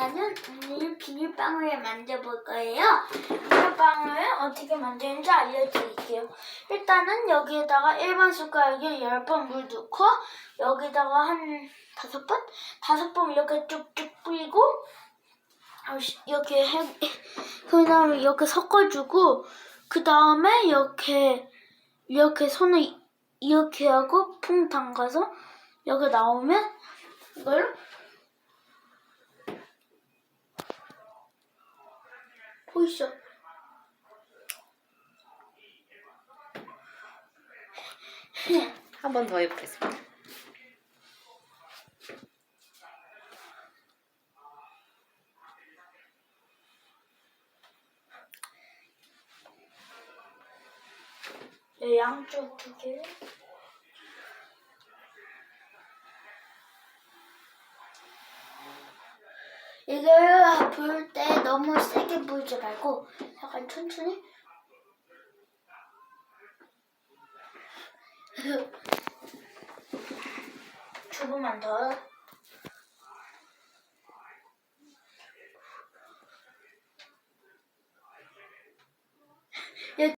나는 오늘 비닐방울을 만들어볼 거예요. 비닐방울을 어떻게 만드는지 알려드릴게요. 일단은 여기에다가 일반 숟가락에 10번 물 넣고 여기다가 한 다섯 번? 다섯 번 이렇게 쭉쭉 뿌리고 어, 이렇게 해, 그 다음에 이렇게 섞어주고 그 다음에 이렇게 이렇게 손을 이렇게 하고 퐁 담가서 여기 나오면 이걸 보이시죠? 한번 더 해보겠습니다. 네, 양쪽 두 개. 이걸 부을 때 너무 세게 부지 말고 약간 천천히. 조금만 더.